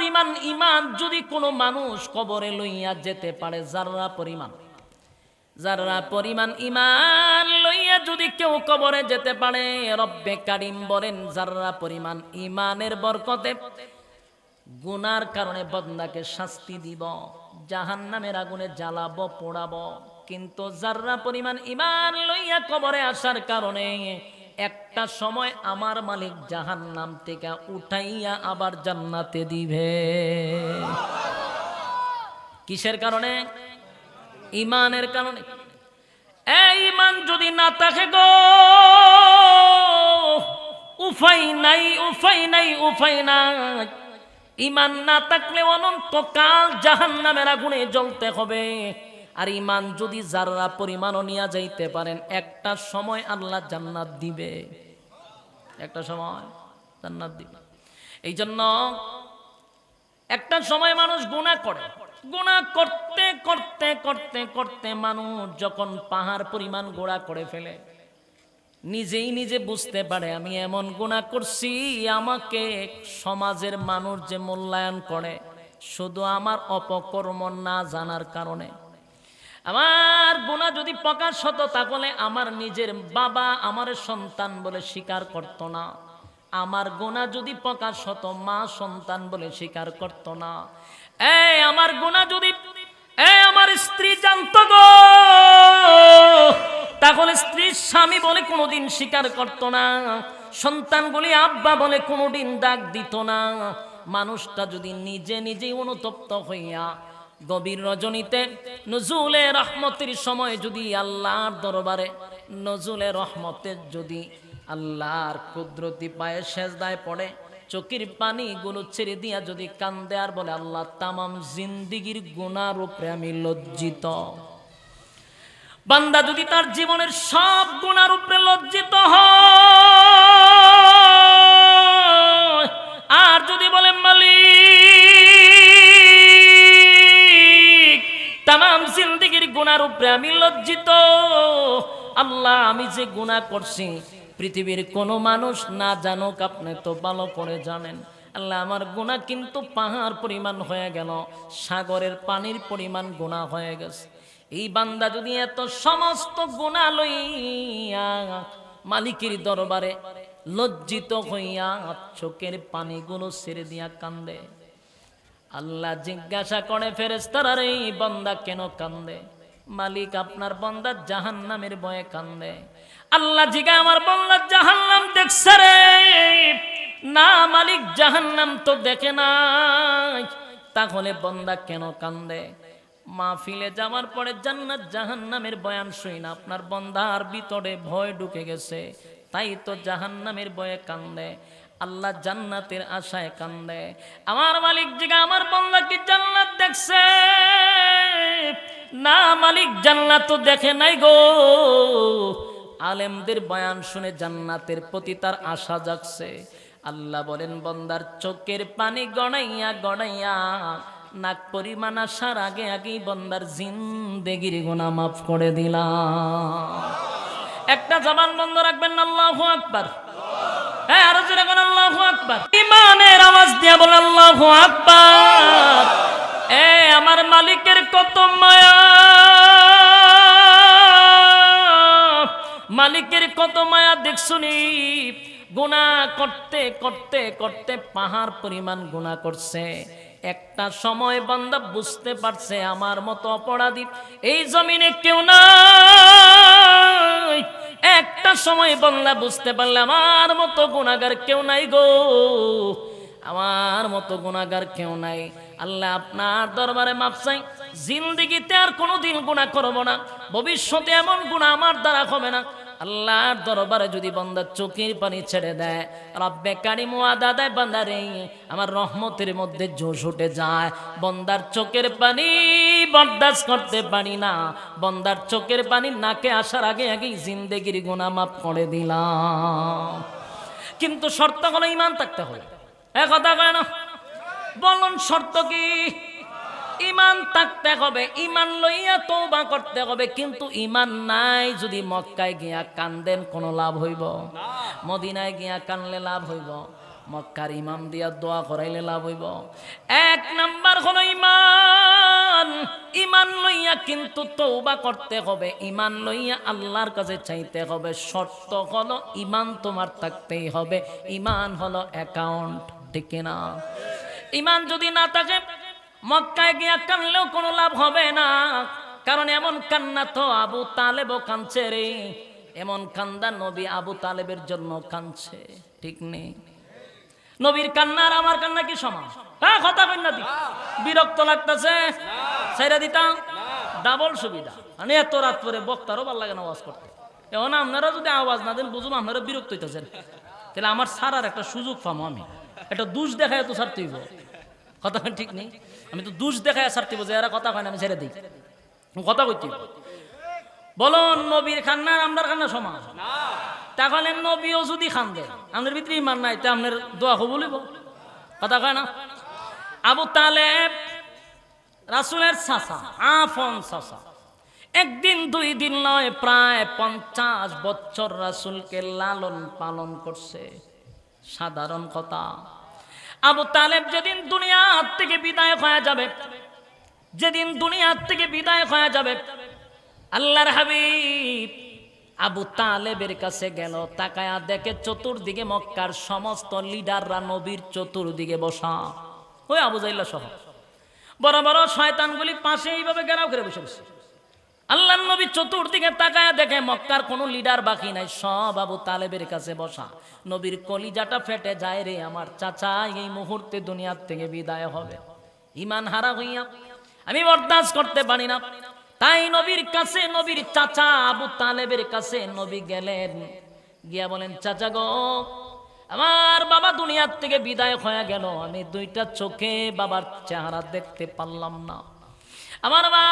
পরিমাণ ইমান যদি কোনো মানুষ কবরে লইয়া যেতে পারে, যাররা পরিমাণ যারা পরিমাণ ইমান লইয়া যদি কেউ কবরে যেতে পারে, রব্বে কারিম বলেন যারা পরিমাণ ইমানের বরকতে গুনার কারণে বন্দাকে শাস্তি দিব জাহান নামের আগুনে জ্বালাবো, পোড়াবো, কিন্তু যারা পরিমাণ ইমান লইয়া কবরে আসার কারণে একটা সময় আমার মালিক জাহান নাম থেকে উঠাইয়া আবার জান্নাতে দিবে। কিসের কারণে? ইমানের কারণে। এই ইমান যদি না থাকে গো, উফাই নাই উফাই নাই উফাই নাই। ইমান না থাকলে অনন্তকাল জাহান নামের আগুনে জ্বলতে হবে। আর ইমান যদি যারা পরিমাণও নিয়ে যাইতে পারেন, একটা সময় আল্লাহ জান্নাত দিবে। একটা সময় জান্নাত দিবে। এই জন্য একটা সময় মানুষ গুণা করে। গুণা করতে করতে করতে করতে মানুষ যখন পাহাড় পরিমাণ গোড়া করে ফেলে, নিজেই নিজে বুঝতে পারে, আমি এমন গুণা করছি, আমাকে সমাজের মানুষ যে মূল্যায়ন করে, শুধু আমার অপকর্ম না জানার কারণে। আমার গুণা যদি প্রকাশ হতো তাহলে আমার নিজের বাবা আমার সন্তান বলে স্বীকার করতো না। আমার গোনা যদি প্রকাশ হতো, মা সন্তান বলে স্বীকার করত না। এই আমার গোনা যদি এই আমার স্ত্রী জানত গো, তাহলে স্ত্রীর স্বামী বলে কোনোদিন স্বীকার করত না। সন্তানগুলি আব্বা বলে কোনোদিন ডাক দিত না। মানুষটা যদি নিজে নিজেই অনুতপ্ত হইয়া গভীর রজনীতে নজুলে রহমতের সময় যদি আল্লাহর দরবারে, নজুলে রহমতের যদি আল্লাহর কুদরতি পায়ে সেজদায় পড়ে, চোখের পানিগুলো ছেড়ে দিয়া যদি কান্দে আর বলে, আল্লাহ, তামাম জিন্দিগির গুনার উপরে আমি লজ্জিত। বান্দা যদি তার জীবনের সব গুণার উপরে লজ্জিত হয়, আর যদি বলে, মালিক তাম জিন্দিগির গুণার উপরে আমি লজ্জিত। আল্লাহ, আমি যে গুণা করছি, পৃথিবীর কোনো মানুষ না জানুক, আপনি তো ভালো করে জানেন। আল্লাহ, আমার গুণা কিন্তু পাহাড় পরিমাণ হয়ে গেল, সাগরের পানির পরিমাণ গুণা হয়ে গেছে। এই বান্দা যদি এত সমস্ত গুণা লইয়া মালিকের দরবারে লজ্জিত হইয়া চোখের পানিগুলো ছেড়ে দিয়া কান্দে। আল্লাহ জিজ্ঞাসা করে ফেরেস্তারা রে বন্দা কেন কান্দে? মালিক আপনার বন্দা জাহান নামের বয়ে কান্দে। আল্লাহ জিগা, আমার বন্দা জাহান নাম দেখছে রে। না মালিক জাহান নাম তো দেখে নাই। তাহলে বন্দা কেন কান্দে? মাহফিলে যাওয়ার পরে জান্নাত জাহান নামের বয়ান শুই না। আপনার বন্দার ভিতরে ভয় ঢুকে গেছে। তাই তো জাহান নামের বয়ে কান্দে। আল্লাহ জান্নাতের আশায় কান্দে। আমার মালিক জিগা আমার বন্দা কি জান্নাত দেখছে? না মালিক, জান্নাত তো দেখে নাই গো। আলেমদের বয়ান শুনে জান্নাতের প্রতি তার আশা জাগছে। আল্লাহ বলেন, বন্দার চোখের পানি গড়াইয়া গড়াইয়া নাক পরিমাণ আসার আগে আগেই বন্দার জিন্দেগির গুণা মাফ করে দিলাম। একটা জবান বন্ধ রাখবেন, আল্লাহু আকবার। হ্যাঁ আরও জোরে কোন আল্লাহু আকবার। ইমানের আওয়াজ দিয়া বলে আল্লাহু আকবার। এ, আমার মালিকের কত মায়া। মালিকের কত মায়া, দেখছুনি? গুণা করতে করতে করতে পাহাড় পরিমাণ গুণা করছে। একটা সময় বান্দা বুঝতে পারছে আমার মতো অপরাধী। এই জমিনে কেউ নাই। একটা সময় বাংলা বুঝতে পারলে আমার মতো গুণাগার কেউ নাই গো। আমার মতো গুণাগার কেউ নাই। আল্লাহ আপনার দরবারে মাপ চাই। জিন্দিগিতে আর কোনোদিন গুণা করব না। ভবিষ্যতে এমন গুণা আমার দ্বারা হবে না। আল্লাহর দরবারে যদি বন্দা চোখের পানি ছেড়ে দেয়, রব্বে কারিম ওয়াদা দেয় বান্দারে, আমার রহমতের মধ্যে জোশ উঠে যায়। বন্দার চোখের পানি বরদাস্ত করতে পারি না। বন্দার চোখের পানি নাকে আসার আগে আগেই জিন্দেগির গুণা মাফ করে দিলাম। কিন্তু শর্ত হলো ইমান থাকতে হবে। এ কথা কয় না? বলুন শর্ত কি? ইমান থাকতে হবে, ইমান লইয়া তৌবা করতে হবে, কিন্তু ইমান নাই যদি মক্কায় গিয়া কান্দেন, কোনো লাভ হইব? মদিনায় গিয়া কানলে লাভ হইব? মক্কার ইমাম দিয়া দোয়া করাইলে লাভ হইব? এক নাম্বার হলো ইমান। ইমান লইয়া কিন্তু তৌবা করতে হবে, ইমান লইয়া আল্লাহর কাছে চাইতে হবে। শর্ত হলো ইমান তোমার থাকতেই হবে। ইমান হলো অ্যাকাউন্ট, ঠিক না ইমান যদি না থাকে মক্কায় গিয়া কানলেও কোনো লাভ হবে না। কারণ এমন কান্না তো আবু তালেবও কানছে রে। এমন কান্দা নবী আবু তালেবের জন্য কানছে ঠিক নেই। নবীর কান্না আর আমার কান্না কি সমান? হ্যাঁ কথা না দি বিরক্ত লাগতেছে? ছেড়ে দিতাম? ডাবল সুবিধা। মানে এত রাত পরে বক্তারও ভালো লাগে না আওয়াজ করতে। এখন আপনারা যদি আওয়াজ না দেন, বুঝুন আপনারা বিরক্ত হইতেছেন। তাহলে আমার সারার একটা সুযোগ পাবো আমি। একটা দুষ দেখায় তো হইব। কথা ঠিক নেই। আমি তো দুষ দেখায় হইব যে এরা কথা কয় না, আমি ছেড়ে দিই। কথা কইতে। বলুন নবীর খান্না আমদার আমরার খান্না সমান। তাহলে নবীও যদি খান দেয়, আমাদের ভিতরে ইমান নাই, তা আপনার দোয়া বলিব কথা কয় না? আবু তালেব, রাসুলের চাষা আফন চাষা একদিন দুই দিন নয়, প্রায় পঞ্চাশ বছর রাসুলকে লালন পালন করছে। সাধারণ কথা। আবু তালেব যেদিন দুনিয়ার থেকে বিদায় হয়ে যাবে, যেদিন দুনিয়ার থেকে বিদায় হয়ে যাবে, আল্লাহর হাবিব আবু তালেবের কাছে গেল, তাকায়া দেখে চতুর্দিকে মক্কার সমস্ত লিডাররা নবীর চতুর্দিকে বসা। ওই আবু জাইল্লা সহ। বড় বড় শয়তানগুলি পাশে এইভাবে গেরাও করে বসে বসে। আল্লাহ নবী চতুর্দিকে তাকায় দেখে মক্কার কোনো লিডার বাকি নাই, সব আবু তালেবের কাছে বসা। নবীর কলিজাটা ফেটে যায় রে, আমার চাচা, এই মুহূর্তে দুনিয়ার থেকে বিদায় হবে। ইমান হারা হইয়া, আমি বরদাস্ত করতে পারি না। তাই নবীর কাছে, নবীর চাচা আবু তালেবের কাছে নবী গেলেন। গিয়া বলেন, চাচা গো, আমার বাবা দুনিয়ার থেকে বিদায় হয়ে গেল। আমি দুইটা চোখে বাবার চেহারা দেখতে পারলাম না। আমার মা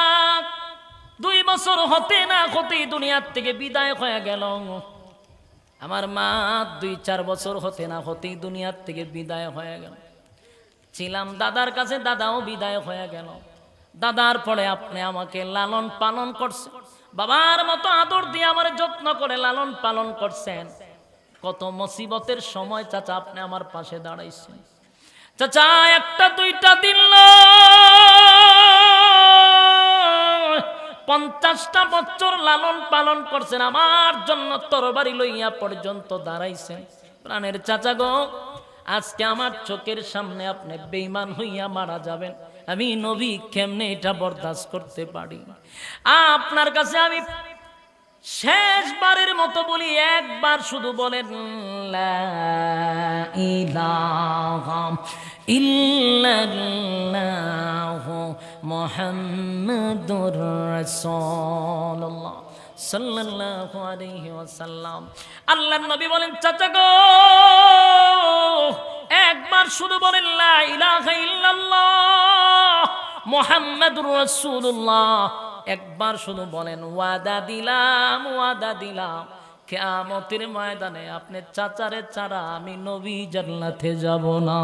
দুই বছর হতে না হতেই দুনিয়ার থেকে বিদায় হয়ে গেল। আমার মা দুই, চার বছর হতে না হতেই দুনিয়ার থেকে বিদায় হয়ে গেল। ছিলাম দাদার কাছে, দাদাও বিদায় হয়ে গেল। দাদার পরে আপনি আমাকে লালন পালন করছেন। বাবার মতো আদর দিয়ে আমার যত্ন করে লালন পালন করছেন। কত মুসিবতের সময় চাচা আপনি আমার পাশে দাঁড়াইছেন। চাচা, একটা দুইটা দিন পঞ্চাশটা বছর লালন পালন করছেন, আমার জন্য তরবারি লইয়া পর্যন্ত দাঁড়াইছেন। প্রাণের চাচা গো, আজকে আমার চোখের সামনে আপনি বেইমান হইয়া মারা যাবেন। আমি নবী কেমনে এটা বরদাস্ত করতে পারি? আপনার কাছে আমি শেষবারের মতো বলি, একবার শুধু বলেন ইলাহা ইল্লাল্লাহু। মুহাম্মাদুর রাসূলুল্লাহ সাল্লাল্লাহু আলাইহি ওয়াসাল্লাম। আল্লাহর নবী বলেন, চাচা গো, একবার শুধু বলেন, লা ইলাহা ইল্লাল্লাহ মুহাম্মাদুর রাসূলুল্লাহ। একবার শুধু বলেন, ওয়াদা দিলাম ওয়াদা দিলাম। কেয়ামতের ময়দানে আপনি চাচারে চারা আমি নবী জান্নাতে যাব না।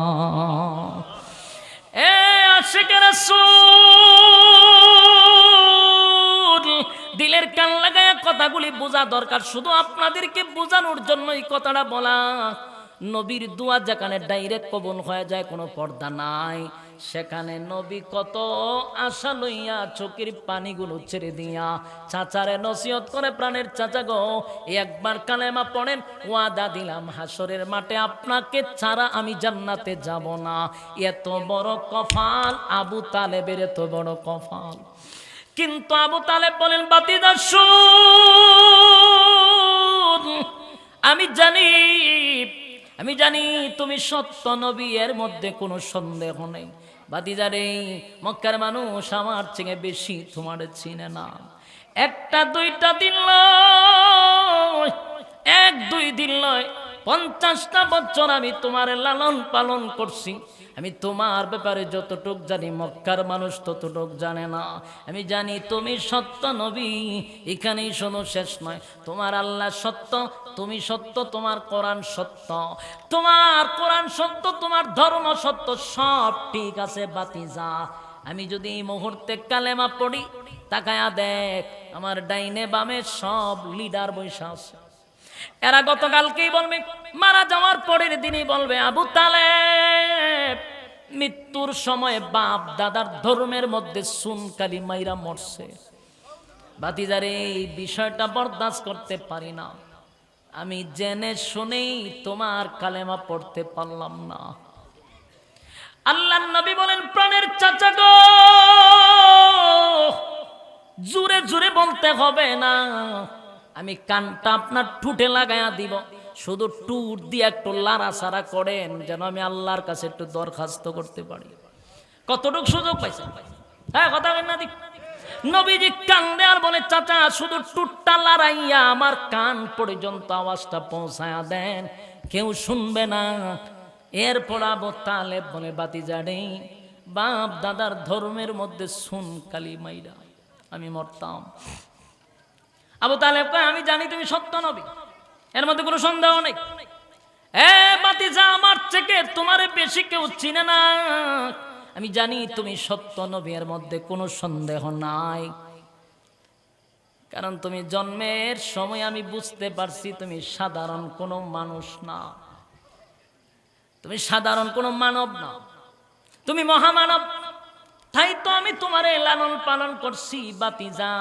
দিলের কান লাগায় কথাগুলি বোঝা দরকার। শুধু আপনাদেরকে বোঝানোর জন্য এই কথাটা বলা। নবীর দোয়া যেখানে ডাইরেক্ট কবন হয়ে যায়, কোনো পর্দা নাই। সেখানে নবী কত আশা লইয়া চোখের পানিগুলো ছেড়ে দিয়া চাচারে নসিহত করে প্রাণের চাচা গো, একবার কালেমা পড়েন, ওয়াদা দিলাম হাসরের মাঠে আপনাকে ছাড়া আমি জান্নাতে যাব না। এত বড় কফাল, আবু তালেবের এত বড় কফাল। কিন্তু আবু তালেব বলেন বাতিদার আমি জানি আমি জানি তুমি সত্য নবী এর মধ্যে কোনো সন্দেহ নেই। বাতিজারে মক্কার মানুষ আমার চেয়ে বেশি তোমার চিনে না। একটা দুইটা দিন লয়, এক দুই দিন নয় পঞ্চাশটা বছর আমি তোমার লালন পালন করছি। আমি তোমার ব্যাপারে যতটুক জানি, মক্কার মানুষ ততটুক জানে না। আমি জানি তুমি সত্য নবী, এখানেই শোনো, শেষ নয়। তোমার আল্লাহ সত্য, তুমি সত্য, তোমার কোরআন সত্য। তোমার কোরআন সত্য, তোমার ধর্ম সত্য, সব ঠিক আছে, বাতি যা। আমি যদি এই মুহূর্তে কালেমা পড়ি, তাকায়া দেখ, আমার ডাইনে বামে সব লিডার বৈশা আছে। এরা গতকালকেই বলবে, মারা যাওয়ার পরের দিনই বলবে, আবু তালেব, মৃত্যুর সময় বাপ দাদার ধর্মের মধ্যে সুনকালি মাইরা মরছে। বাতিজারে এই বিষয়টা বরদাস্ত করতে পারি না। আমি জেনে শুনেই তোমার কালেমা পড়তে পারলাম না। আল্লাহ নবী বলেন, প্রাণের চাচা গো জুরে জুরে বলতে হবে না। আমি কানটা আপনার ঠুটে লাগায়া দিব। শুধু টুট দিয়ে একটু লাড়াছাড়া করেন, যেন আমি আল্লাহর কাছে একটু দরখাস্ত করতে পারি। কতটুকু সুযোগ পাইছেন? হ্যাঁ কথা না, দিক। নবীজি কান্দে আর বলে, চাচা, শুধু টুটটা লড়াইয়া আমার কান পর্যন্ত আওয়াজটা পৌঁছায়া দেন। কেউ শুনবে না। এরপর আবু তালেব বলে বাতি জানে বাপ দাদার ধর্মের মধ্যে শুন কালি মাইরা আমি মরতাম। আবু তালেব কয়, আমি জানি তুমি সত্য নবী। এর মধ্যে কোনো সন্দেহ নেই। বাতি যা আমার থেকে তোমার বেশি কেউ চিনে না। আমি জানি তুমি সত্য নবী, এর মধ্যে কোনো সন্দেহ নাই। কারণ তুমি জন্মের সময় আমি বুঝতে পারছি তুমি সাধারণ কোনো মানুষ না। তুমি সাধারণ কোনো মানব না। তুমি মহামানব। তাই তো আমি তোমার লালন পালন করছি বাতি যা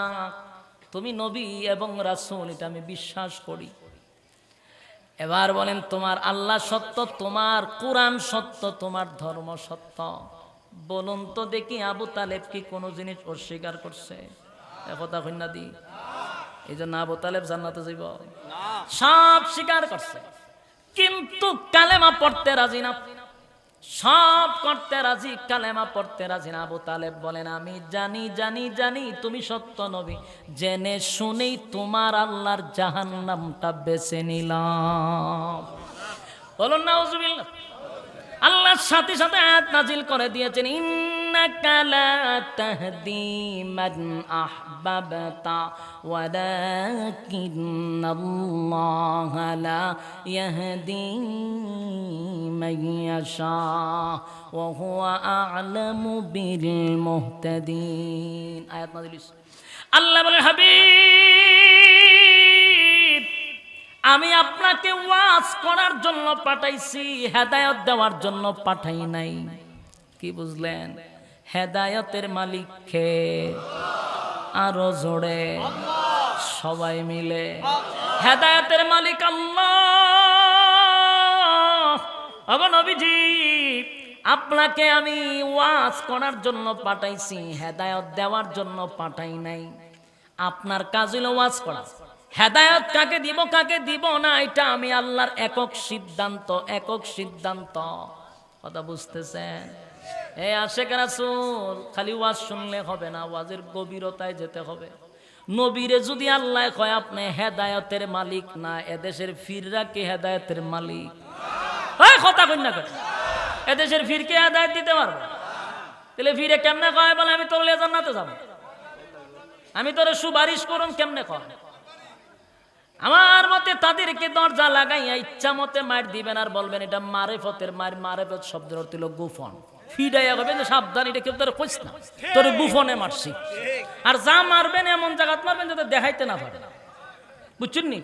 তুমি নবী এবং রাসূল এটা আমি বিশ্বাস করি। এবার বলেন তোমার আল্লাহ সত্য তোমার কোরআন সত্য তোমার ধর্ম সত্য? বলুন তো দেখি আবু তালেব কি কোনো জিনিস অস্বীকার করছে? এ কথা কন্যা দি। এই জন্য আবু তালেব জান্নাতে যাইব। সব স্বীকার করছে। কিন্তু কালেমা পড়তে রাজি না। সব করতে রাজি, কালেমা পড়তে রাজি না। আবু তালেব বলেন, আমি জানি জানি জানি, তুমি সত্য নবী। জেনে শুনেই তোমার আল্লাহর জাহান্নামটা বেছে নিলাম। বলুন না আল্লাহর সাথে সাথে আয়াত নাজিল করে দিয়েছেন ইন্নাকা মান আহবাবতা ওয়ালাকিন্নাল্লাহা লা ইয়াহদি মান ইয়াশা ওয়া হুয়া আ'লামু বিল মুহতাদিন আয়াত নাজিল হইছে। আল্লাহ বলে হাবিব আমি আপনাকে ওয়াজ করার জন্য পাঠাইছি, হেদায়ত দেওয়ার জন্য পাঠাই নাই। কি বুঝলেন? হেদায়তের মালিক খে আরও জোরে সবাই মিলে। হেদায়তের মালিক আল্লাহ। আপনাকে আমি ওয়াজ করার জন্য পাঠাইছি, হেদায়ত দেওয়ার জন্য পাঠাই নাই। আপনার কাজ হলো ওয়াজ করা। হেদায়ত কাকে দিব কাকে দিব না, এটা আমি আল্লাহর একক সিদ্ধান্ত একক সিদ্ধান্ত। কথা বুঝতেছেন? রাসূল, খালি ওয়াজ শুনলে হবে না, ওয়াজের গভীরতায় যেতে হবে। নবীরে যদি আল্লাহ কয়, আপনি হেদায়তের মালিক না, এদেশের ফিররা কি হেদায়তের মালিক? কথা কন্যা করে এদেশের ফিরকে হেদায়ত দিতে পারব? তাহলে ফিরে কেমনে কয় বলে, আমি তোর জান্নাতে যাব। আমি তোর সুপারিশ করুন কেমনে কয়? আমার মতে তাদেরকে দরজা লাগাইয়া ইচ্ছা মতে মার দিবেন আর বলবেন, এটা মারেফতের মার, মারেফত শব্দের অর্থ গুফন ফিডাইয়া সাবধান, এটা কেউ না। তোর মারছি। আর যা মারবেন, এমন জায়গাত মারবেন যাতে দেখাইতে না পারে। বুঝছেন নি?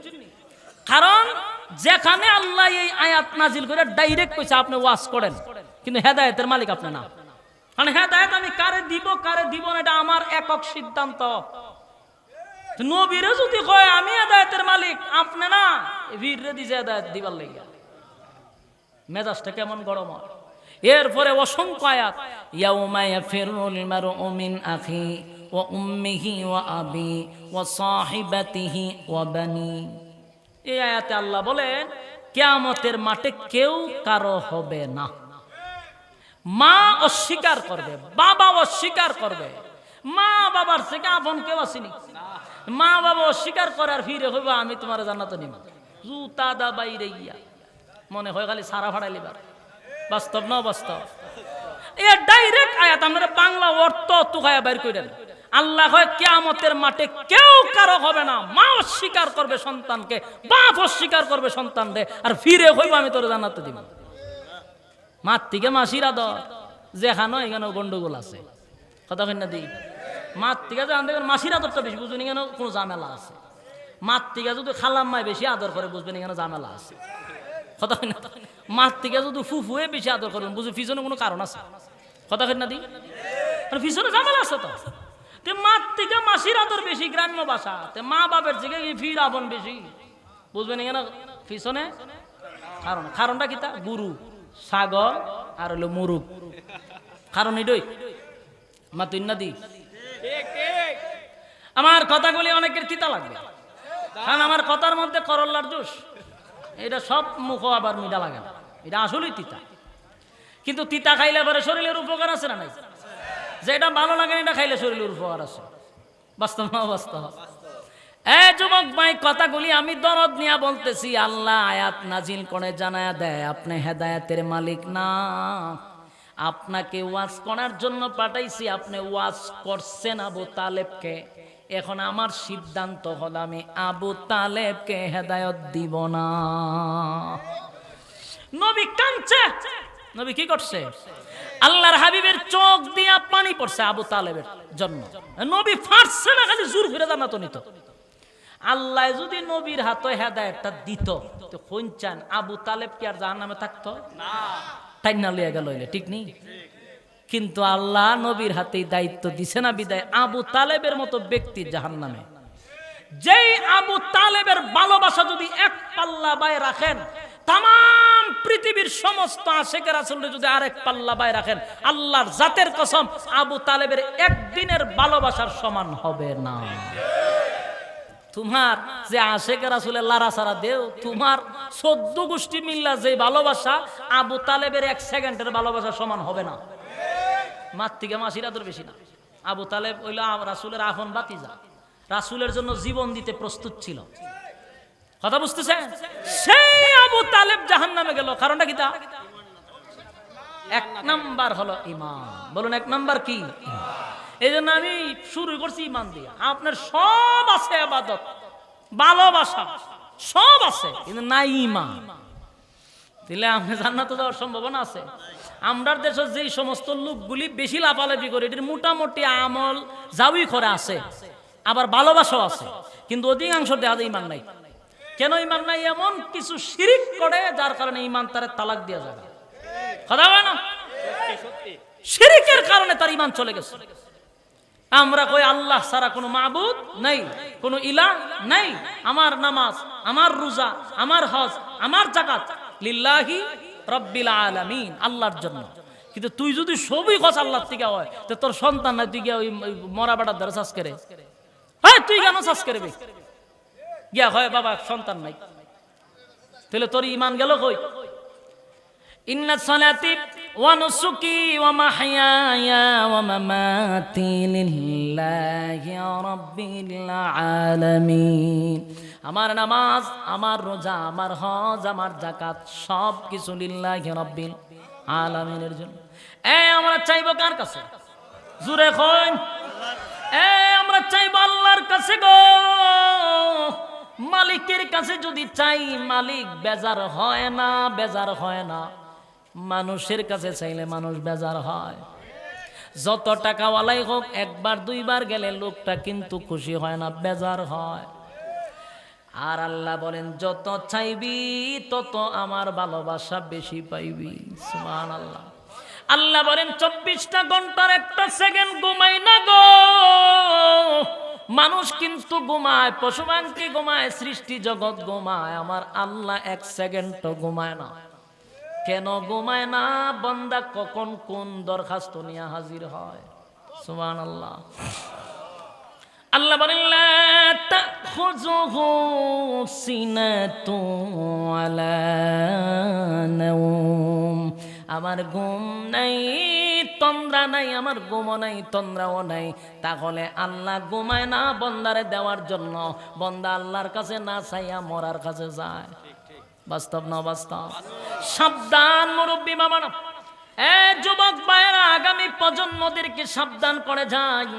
কারণ যেখানে আল্লাহ এই আয়াত নাজিল করে ডাইরেক্ট কইছে, আপনি করেন। কিন্তু হেদায়েতের মালিক আপনি না। কারণ হেদায়েত আমি কারে দিব কারে দিব না, এটা আমার একক সিদ্ধান্ত। নবীরে যদি কয়, আমি হেদায়েতের মালিক, আপনি না? বীররে দিছে হেদায়েত দিবার লাগিয়া। মেজাজটা কেমন গরম হয়। এরপরে অসংখ্য আয়াত, ইয়াউমা ইয়াফিরুল মারউ মিন আখি ওয়া উম্মিহি ওয়া আবি ওয়া সাহিবাতিহি ওয়া বানি। এই আয়াতে আল্লাহ বলেন, কিয়ামতের মাঠে কেউ কারও হবে না। মা অস্বীকার করবে বাবা অস্বীকার করবে। মা বাবার থেকে আপন কেউ আসেনি। মা বাবা অস্বীকার করার ফিরে হইব, আমি তোমার জান্নাত নিব। জুতা দা বাইরে গিয়া। মনে হয় খালি সারা ভাড়াই লিবার বাস্তব না বাস্তব এ ডাইরেক্ট আয়াত, আমরা বাংলা অর্থ তুকায়া বাইর করে আল্লাহ হয় কেয়ামতের মাঠে কেউ কারও হবে না। মা অস্বীকার করবে সন্তানকে বাপ অস্বীকার করবে সন্তানকে। আর ফিরে হইব আমি তোর জান্নাত দিব। মার থেকে মাসির আদর, যেখানো এখানে গন্ডগোল আছে। কথা না দিই মার থেকে জান দেখেন মাসির আদরটা বেশি বুঝুনি কেন কোনো ঝামেলা আছে। মার থেকে যদি খালাম্মায় বেশি আদর করে, বুঝবেন এখানে ঝামেলা আছে। কথা না? থেকে যদি ফুফুয়ে বেশি আদর করবেন। বুঝবে পিছনে কোনো কারণ আছে? কথা না দি? আর পিছনে আছে তো। তে মার থেকে মাসির আদর বেশি, গ্রাম্য ভাষা। তে মা বাপের থেকে ফির আপন বেশি। বুঝবেন এখানে পিছনে কারণ? কারণটা কি তা? গুরু, সাগর আর হলো মুরুক কারণ এটাই। মাতুন নদী আমার কথাগুলি অনেকের তিতা লাগবে। কারণ আমার কথার মধ্যে করল্লার জোশ। এটা সব মুখ আবার মিডা লাগে না। এটা আসলেই তিতা। কিন্তু তিতা খাইলে পরে শরীরের উপকার আছে না নাই? যে এটা ভালো লাগে না, এটা খাইলে শরীরের উপকার আছে। বাস্তব না বাস্তব? এ যুবক ভাই কথাগুলি আমি দরদ নিয়ে বলতেছি আল্লাহ আয়াত নাজিল করে জানায়া দেয় আপনি হেদায়েতের মালিক না। আপনাকে ওয়াজ করার জন্য পাঠাইছি আপনি ওয়াজ করছেন আবু তালেবকে। এখন আমার সিদ্ধান্ত হল, আমি আবু তালেবকে হেদায়ত দিব না। নবী কাঁদছে। নবী কি করছে? আল্লাহর হাবিবের চোখ দিয়া পানি পড়ছে আবু তালেবের জন্য। নবী ফাটছে না, খালি জোর ফিরে জানাতো নিত। আল্লাহ যদি নবীর হাতে হেদায়তটা দিত, তো কোন চান, আবু তালেব কি আর জাহান নামে থাকতো টাইনা লিয়ে গেল ঠিক নেই? কিন্তু আল্লাহ নবীর হাতেই দায়িত্ব দিছে না বিদায়। আবু তালেবের মতো ব্যক্তি জাহান নামে যেই আবু তালেবের ভালোবাসা যদি এক পাল্লা বায় রাখেন তাম পৃথিবীর সমস্ত আশেকের আসলে যদি আরেক পাল্লা বায় রাখেন, আল্লাহর জাতের কসম আবু তালেবের একদিনের ভালোবাসার সমান হবে না। তোমার যে আশেকের আসলে লারা সারা দেও, তোমার চোদ্দ গোষ্ঠী মিল্লা যে ভালোবাসা, আবু তালেবের এক সেকেন্ডের ভালোবাসা সমান হবে না। মার থেকে মাসির আদর বেশি না। আবু তালেব ওইলা রাসুলের আহন বাতিজা রাসুলের জন্য জীবন দিতে প্রস্তুত ছিল। কথা বুঝতেছেন? সেই আবু তালেব জাহান নামে গেল। কারণটা কি তা? এক নাম্বার হলো ইমান বলুন, এক নাম্বার কি? এই জন্য আমি শুরু করছি ইমান দিয়ে। আপনার সব আছে আবাদত। ভালোবাসা। সব আছে। কিন্তু নাই ইমান তাহলে আপনি জান্নাতে যাওয়ার সম্ভাবনা আছে? আমরার দেশের যেই সমস্ত লোকগুলি বেশি লাফালাফি করে এটির মোটামুটি আমল যাওই করে আছে, আবার ভালোবাসাও আছে, কিন্তু অধিকাংশ দেখা যায় ইমান নাই। কেন ইমান নাই? এমন কিছু শিরিক করে যার কারণে ইমান তার তালাক দেওয়া যাবে কথা বলে না? শিরিকের কারণে তার ইমান চলে গেছে। আমরা কই আল্লাহ সারা কোনো মাবুদ নাই, কোনো ইলা নাই। আমার নামাজ, আমার রোজা, আমার হজ, আমার জাকাত লিল্লাহি রব্বিল আলামিন, আল্লাহর জন্য। কিন্তু তুই যদি সবই খস আল্লাহর থেকে হয়, তো তোর সন্তান নাই তুই গিয়া ওই মরা বেটার দ্বারা চাষ করে। হ্যাঁ তুই কেন চাষ করবি? গিয়া হয়, বাবা, সন্তান নাই। তাহলে তোর ইমান গেল কই? ইন্না সালাতি মাহইয়ায়া ওয়া মামাতি লিল্লাহি রাব্বিল আলামিন। আমার নামাজ, আমার রোজা, আমার হজ, আমার জাকাত সব কিছু লিল্লাহি রাব্বিল আলামিনের জন্য। এ, আমরা চাইব কার কাছে? জুরে কইন। এ, আমরা চাইব আল্লাহর কাছে গো। মালিকের কাছে যদি চাই, মালিক বেজার হয় না, বেজার হয় না। মানুষের কাছে চাইলে মানুষ বেজার হয়। যত টাকাওয়ালাই হোক, একবার, দুইবার গেলে লোকটা কিন্তু খুশি হয় না, বেজার হয়। আর আল্লাহ বলেন, যত চাইবি, তত আমার ভালোবাসা বেশি পাইবি। সুমান আল্লাহ আল্লাহ বলেন, চব্বিশটা ঘণ্টার একটা সেকেন্ড ঘুমাই না গো। মানুষ কিন্তু ঘুমায় পশু পাখি ঘুমায়, সৃষ্টি জগৎ ঘুমায়, আমার আল্লাহ এক সেকেন্ড ঘুমায় না। কেন ঘুমায় না? বন্দা কখন কোন দরখাস্ত নিয়ে হাজির হয়? সুমান আল্লাহ আল্লাহ বলেন আমার ঘুম নাই, তন্দ্রা নাই, আমার ঘুমও নাই, তন্দ্রাও নাই। তাহলে আল্লাহ ঘুমায় না বন্দারে দেওয়ার জন্য। বন্দা আল্লাহর কাছে না চাইয়া মরার কাছে যায়। বাস্তব না বাস্তব? সাবধান মুরব্বী মামানা এ যুবক ভাইয়েরা, আগামী প্রজন্মদেরকে সাবধান করে যায়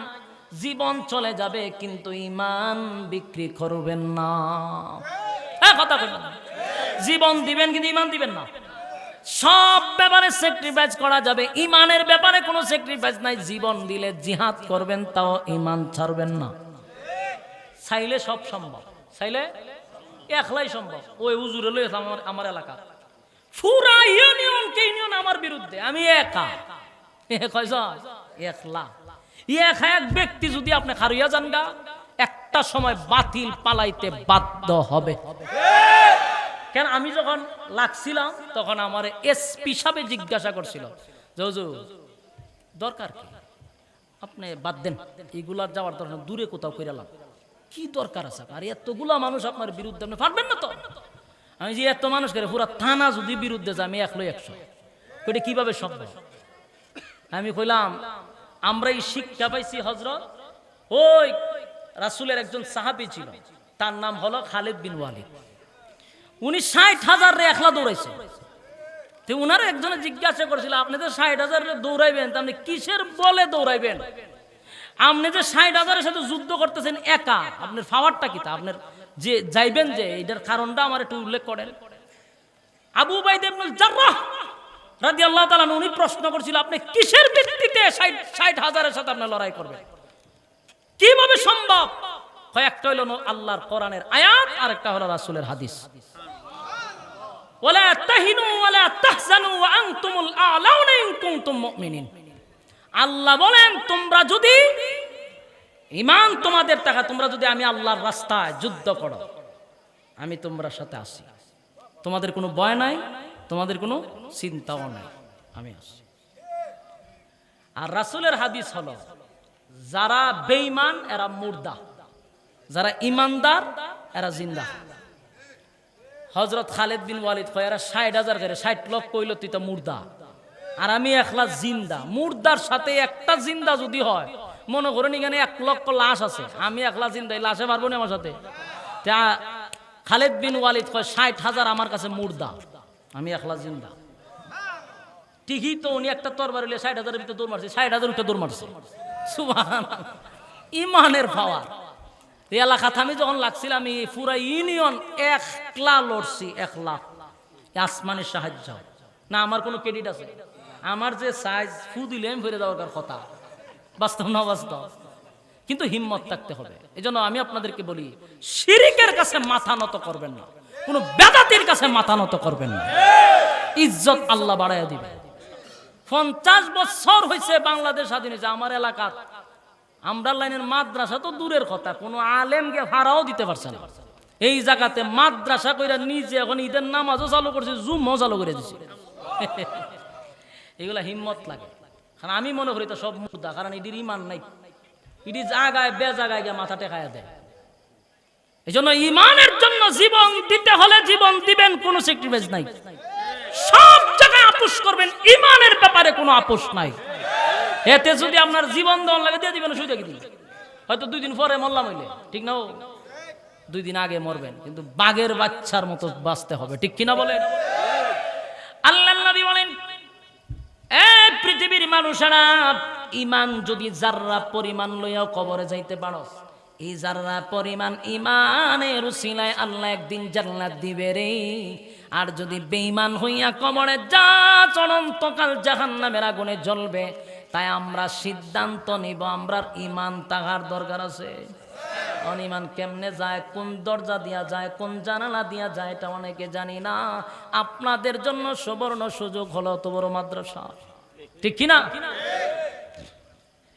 জীবন চলে যাবে, কিন্তু ইমান বিক্রি করবেন না। হ্যাঁ কথা বলবেন জীবন দিবেন, কিন্তু ইমান দিবেন না। সব ব্যাপারে স্যাক্রিফাইস করা যাবে। ইমানের ব্যাপারে কোনো স্যাক্রিফাইস নাই। জীবন দিলে জিহাদ করবেন, তাও ইমান ছাড়বেন না। চাইলে সব সম্ভব। চাইলে একলাই সম্ভব। ওই উজুরে লই আমার আমার এলাকা। পুরা ইউনিয়ন কে ইউনিয়ন আমার বিরুদ্ধে। আমি একা। কয়ছ একলা। এক এক ব্যক্তি যদি আপনি খারুইয়া যান গা একটা সময় বাতিল পালাইতে বাধ্য হবে। কেন আমি যখন লাগছিলাম তখন আমার এসপি সাহেব জিজ্ঞাসা করছিল হুজুর, দরকার কি? আপনি বাদ দেন এগুলার যাওয়ার দরকার দূরে কোথাও কইরালাম কি দরকার আছে? আর এতগুলা মানুষ আপনার বিরুদ্ধে আপনি পারবেন না তো? আমি যে এত মানুষ করে পুরা থানা যদি বিরুদ্ধে যায় আমি একলো একশো। কীভাবে সম্ভব? আমি কইলাম আমরা এই শিক্ষা পাইছি হজরত ওই রাসুলের একজন সাহাবি ছিল, তার নাম হলো খালিদ বিন ওয়ালিদ। উনি ষাট হাজার রে একলা দৌড়াইছে। তো উনার একজনে জিজ্ঞাসা করছিল, আপনি তো ষাট হাজার দৌড়াইবেন আপনি কিসের বলে দৌড়াইবেন? আপনি যে ষাট হাজারের সাথে যুদ্ধ করতেছেন একা, আপনার পাওয়ারটা কি তা? আপনার যে যাইবেন যে, এটার কারণটা আমার একটু উল্লেখ করেন। আবু বাইদেব ইবনুল জাররাহ আল্লাহ তাআলা উনি প্রশ্ন করছিল, আপনি কিসের ভিত্তিতে ষাট হাজারের সাথে আপনার লড়াই করবেন? কীভাবে সম্ভব? কয়েকটা ন- আল্লাহর কোরআনের আয়াত আর একটা হলো রাসূলের হাদিস। তাহিনু ওয়ালা তাহজানু ওয়া আনতুমুল আ'লাউনা ইন কুনতুম মুমিনিন। আল্লাহ বলেন, তোমরা যদি ইমান তোমাদের টাকা, তোমরা যদি আমি আল্লাহর রাস্তায় যুদ্ধ করো, আমি তোমরা সাথে আসি। তোমাদের কোনো ভয় নাই? তোমাদের কোনো চিন্তাও নাই। আমি আসি আর রাসুলের হাদিস হলো, যারা বেঈমান, এরা মুর্দা। যারা ইমানদার এরা জিন্দা। হজরত খালেদ বিন ওয়ালিদ কয় এরা ষাট হাজার করে, ষাট লক্ষ কইল তুই তো মুর্দা। আর আমি একলা জিন্দা। মুর্দার সাথে একটা জিন্দা যদি হয়, মনে করেন এখানে এক লক্ষ লাশ আছে। আমি একলা জিন্দা, এই লাশে পারব না আমার সাথে? তা খালেদ বিন ওয়ালিদ কয়, ষাট হাজার আমার কাছে মুর্দা। আমি একলা জিন্দা। ঠিকই তো উনি একটা তরবার হইলে ষাট হাজারের ভিতরে দৌড় মারছে, ষাট হাজার উঠে দৌড় মারছে। সুবহানাল্লাহ। ইমানের পাওয়ার। এলাকা আমি যখন লাগছিলাম এই পুরা ইউনিয়ন একলা লড়ছি, একলা। আসমানের সাহায্য। না, আমার কোনো ক্রেডিট আছে। আমার যে সাইজ, ফু দিলে আমি ফিরে দেওয়ার কথা। বাস্তব না বাস্তব কিন্তু হিম্মত থাকতে হবে। এই আমি আপনাদেরকে বলি, শিরিকের কাছে মাথা নত করবেন না। কোনো বেদাতির কাছে মাথা নত করবেন না। ইজ্জত আল্লাহ বাড়াইয়া দিবে। পঞ্চাশ বছর হয়েছে বাংলাদেশ স্বাধীন হয়েছে আমার এলাকার আমরা লাইনের মাদ্রাসা তো দূরের কথা, কোনো আলেমকে ভাড়াও দিতে পারছে না। এই জায়গাতে মাদ্রাসা কইরা নিজে এখন ঈদের নামাজও চালু করছে জুমও চালু করে দিছে। এগুলা হিম্মত লাগে। কারণ আমি মনে করি তো সব মুদ্রা কারণ এটির ইমান নাই। এটি জাগায় বে জাগায় গিয়ে মাথা টেকায় দেয়। এই জন্য ইমানের জন্য জীবন দিতে হলে জীবন দিবেন, কোনো সেক্রিফাইস নাই। সব জায়গায় আপোষ করবেন ইমানের ব্যাপারে কোনো আপোষ নাই। এতে যদি আপনার জীবন দেওয়ার লাগে দিয়ে দিবেন, সুযোগ দিন হয়তো দুই দিন পরে মরলাম হইলে, ঠিক না? দুই দিন আগে মরবেন, কিন্তু বাঘের বাচ্চার মতো বাঁচতে হবে, ঠিক কিনা বলেন? আল্লাহ নবী বলেন, এ পৃথিবীর মানুষেরা ইমান যদি যাররা পরিমাণ লইয়াও কবরে যাইতে পারো এই যাররা পরিমাণ ইমানের উসিলায় আল্লাহ একদিন জান্নাত দিবে রে। আর যদি বেঈমান হইয়া কবরে যা চরন্তকাল জাহান্নামের আগুনে জ্বলবে, তাই আমরা সিদ্ধান্ত নিব আমরা ইমান তাহার দরকার আছে। অনিমান কেমনে যায়, কোন দরজা দিয়া যায়, কোন জানালা দিয়া যায়, এটা অনেকে জানি না। আপনাদের জন্য সুবর্ণ সুযোগ হলো তো বড় মাদ্রাসা। ঠিক কিনা?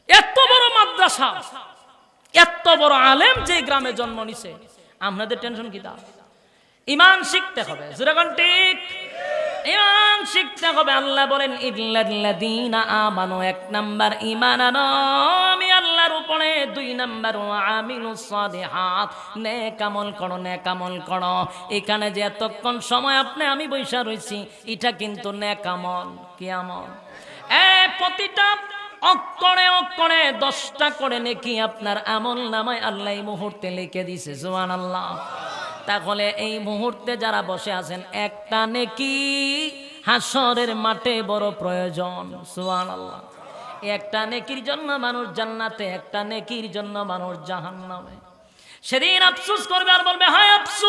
এত বড় মাদ্রাসা। এত বড় আলেম যে গ্রামে জন্ম নিছে। আপনাদের টেনশন কি তা? ইমান শিখতে হবে যেরকম ঠিক? ইমান শিখতে হবে, আল্লাহ বলেন, ইল্লাল্লাযীনা আমানু এক নাম্বার ইমান আমি আল্লাহর উপরে, দুই নাম্বার আমিলুস সালিহাত নেক আমল করো, নেক আমল করো। এখানে যে এতক্ষণ সময় আপনি, আমি বৈশা রইছি, এটা কিন্তু নেক আমল, কি আমল? এ, প্রতিটা অক্ষরে অক্ষরে দশটা করে নাকি আপনার আমল নামায় আল্লাহ এই মুহূর্তে লিখে দিছে জোয়ান আল্লাহ তাহলে এই মুহূর্তে যারা বসে আছেন, একটা নেকি হাসরের মাঠে বড় প্রয়োজন সোয়ান আল্লাহ একটা নেকির জন্য মানুষ জান্নাতে, একটা নেকির জন্য মানুষ জাহান নামে সেদিন আফসুস করবে আর বলবে, হায় আফসুস!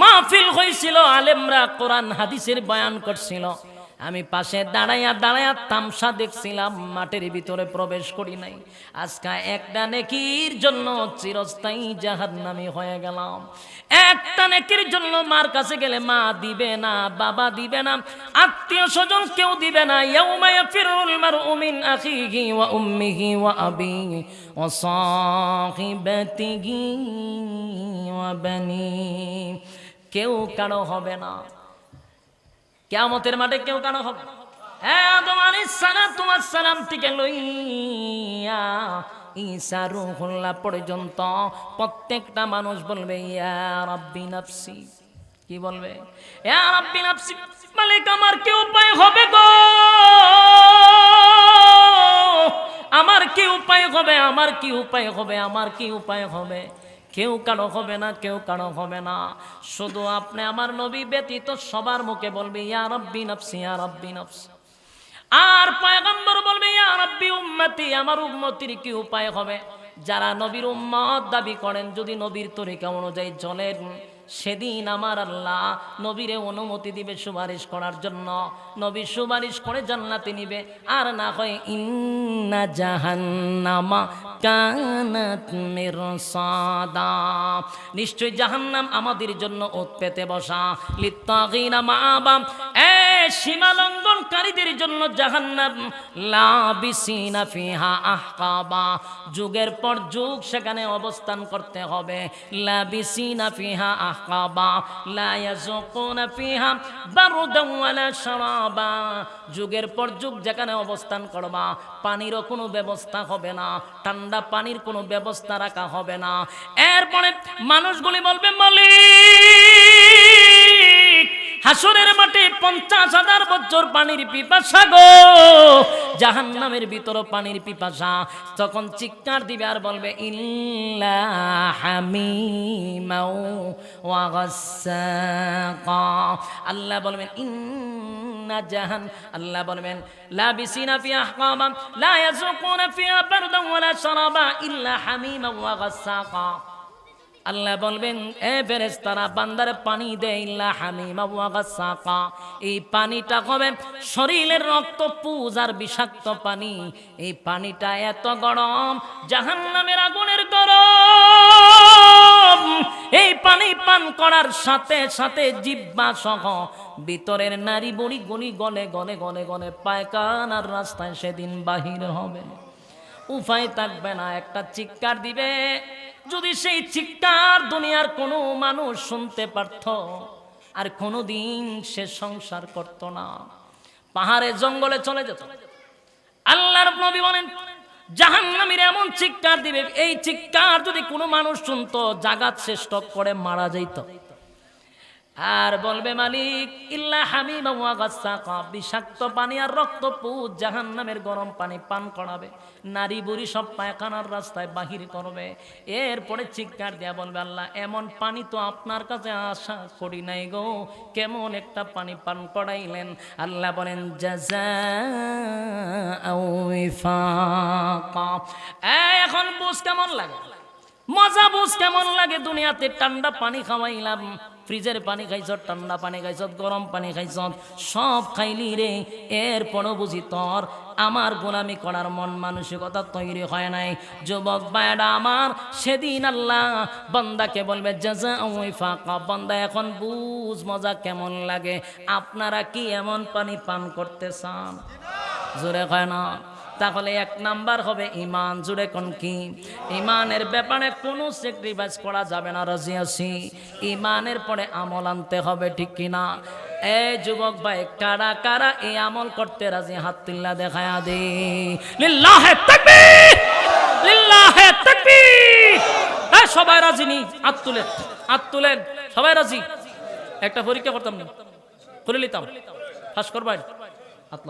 মাহফিল হয়েছিল, আলেমরা কোরআন, হাদিসের বয়ান করছিল। আমি পাশে দাঁড়াইয়া দাঁড়াইয়া তামসা দেখছিলাম মাঠের ভিতরে প্রবেশ করি নাই। আজকে একটা নেকির জন্য চিরস্থায়ী জাহার নামি হয়ে গেলাম। একটা নেকির জন্য মার কাছে গেলে মা দিবে না, বাবা দিবে না, আত্মীয় স্বজন কেউ দিবে না। ইয়াউমা ইয়াফিরুল মারউ মিন আখিহি ওয়া উম্মিহি ওয়া আবিহি ওয়া সাহিবাতিহি ওয়া বানি। কেউ কারও হবে না। কেয়ামতের মাঠে কেউ কেন হবে। হ্যাঁ আদম আলাইহিস সালাতু ওয়াস সালাম থেকে লইয়া ঈসা রূহুল্লাহ পর্যন্ত প্রত্যেকটা মানুষ বলবে, ইয়া রাব্বি নাফসি। কি বলবে? ইয়া রাব্বি নাফসি, মালিক, আমার কি উপায় হবে গো? আমার কি উপায় হবে, আমার কি উপায় হবে, আমার কি উপায় হবে? কেউ কারও হবে না, কেউ কারও হবে না। শুধু আপনি আমার নবী ব্যতীত সবার মুখে বলবে, ইয়া রব্বি নফসি, ইয়া রব্বি নফসি। আর পয়গম্বর বলবে, ইয়া রব্বি উম্মতি, আমার উম্মতির কি উপায় হবে? যারা নবীর উম্মত দাবি করেন, যদি নবীর তরিকা অনুযায়ী চলেন সেদিন আমার আল্লাহ নবীরে অনুমতি দিবে সুপারিশ করার জন্য। নবী সুপারিশ করে জান্নাতে নিবে। আর না হয়, ইন্না জাহান্নামা কানাত মিরসাদা। নিশ্চয় জাহান্নাম আমাদের জন্য ওত পেতে বসা। লিত্তাগিনা মাআবা। এ সীমা লঙ্ঘনকারীদের জন্য জাহান্নাম। লাবিসিনা ফিহা আহকাবা। যুগের পর যুগ সেখানে অবস্থান করতে হবে। লাবিসিনা ফিহা যুগের পর যুগ যেখানে অবস্থান করবা, পানিরও কোনো ব্যবস্থা হবে না, ঠান্ডা পানির কোনো ব্যবস্থা রাখা হবে না। এরপরে মানুষগুলি বলবে, মালিক! হাসরের মাঠে পঞ্চাশ হাজার বছর পানির পিপাসা গো জাহান নামের ভিতর পানির পিপাসা তখন চিৎকার দিবে আর বলবে, ইল্লা হামিমাও। আল্লাহ বলবেন, ইন্না জাহান আল্লাহ বলবেন লাবিসিনা ফি আহকামা, লা ইয়াযুকুনা ফিহা বারদান ওয়ালা শারাবা ইল্লা হামিমা ওয়া গাসসাকা। আল্লাহ বলবেন, এ ফেরেশতারা, বান্দার পানি দে, ইল্লা হামিমা ওয়া গাসসাকা এই পানিটা হবে শরীরের রক্ত পুজ আর বিষাক্ত পানি। এই পানিটা এত গরম, জাহান্নামের আগুনের গরম। এই পানি পান করার সাথে সাথে জিব্বা সহ ভিতরের নারী বড়ি গলি গলে গলে গলে গলে পায়খানার রাস্তায় সেদিন বাহির হবে। উপায় থাকবে না, একটা চিৎকার দিবে। যদি সেই চিৎকার দুনিয়ার কোনো মানুষ শুনতে পারত, আর কোনোদিন সে সংসার করত না। পাহাড়ে, জঙ্গলে চলে যেত। আল্লাহর নবী বলেন, জাহান্নামীর এমন চিৎকার দিবে, এই চিৎকার যদি কোনো মানুষ শুনতো, জাগাত শ্রেষ্ঠ করে মারা যাইত। আর বলবে মালিক, ইল্লা হামিমা বিষাক্ত পানি আর রক্ত পুজ জাহান্নামের গরম পানি পান করাবে। নারী বুড়ি সব পায়খানার রাস্তায় বাহির করবে। এরপরে চিৎকার দেয়া বলবে, আল্লাহ, এমন পানি তো আপনার কাছে আশা করি নাই গো। কেমন একটা পানি পান করাইলেন? আল্লাহ বলেন এখন বুঝ কেমন লাগে? মজা বুঝ কেমন লাগে? দুনিয়াতে ঠান্ডা পানি খাওয়াইলাম। ফ্রিজের পানি খাইছ, ঠান্ডা পানি খাইছ, গরম পানি খাইছ, সব খাইলি রে। এরপরও বুঝি তোর আমার গোলামি করার মন মানসিকতা তৈরি হয় নাই। যুবক বায়ডা আমার, সেদিন আল্লাহ বন্দাকে বলবে ফাঁকা বন্দা এখন বুঝ মজা কেমন লাগে। আপনারা কি এমন পানি পান করতে চান? জোরে হয় না। তাহলে এক নাম্বার হবে ইমান জুড়ে কোন কি? ইমানের ব্যাপারে কোনো স্যাক্রিফাইস করা যাবে না, রাজি আছি। ইমানের পরে আমল আনতে হবে, ঠিক কিনা এই যুবক ভাই, কারা কারা এই আমল করতে রাজি? হাত তিল্লা দেখায়া দে। লিল্লাহে তাকবীর! লিল্লাহে তাকবীর! এই সবাই রাজি নি? হাত তুলেন হাত তুলেন। সবাই রাজি? একটা পরীক্ষা করতাম নি? করে নিতাম। ফাঁস করবেন? হাত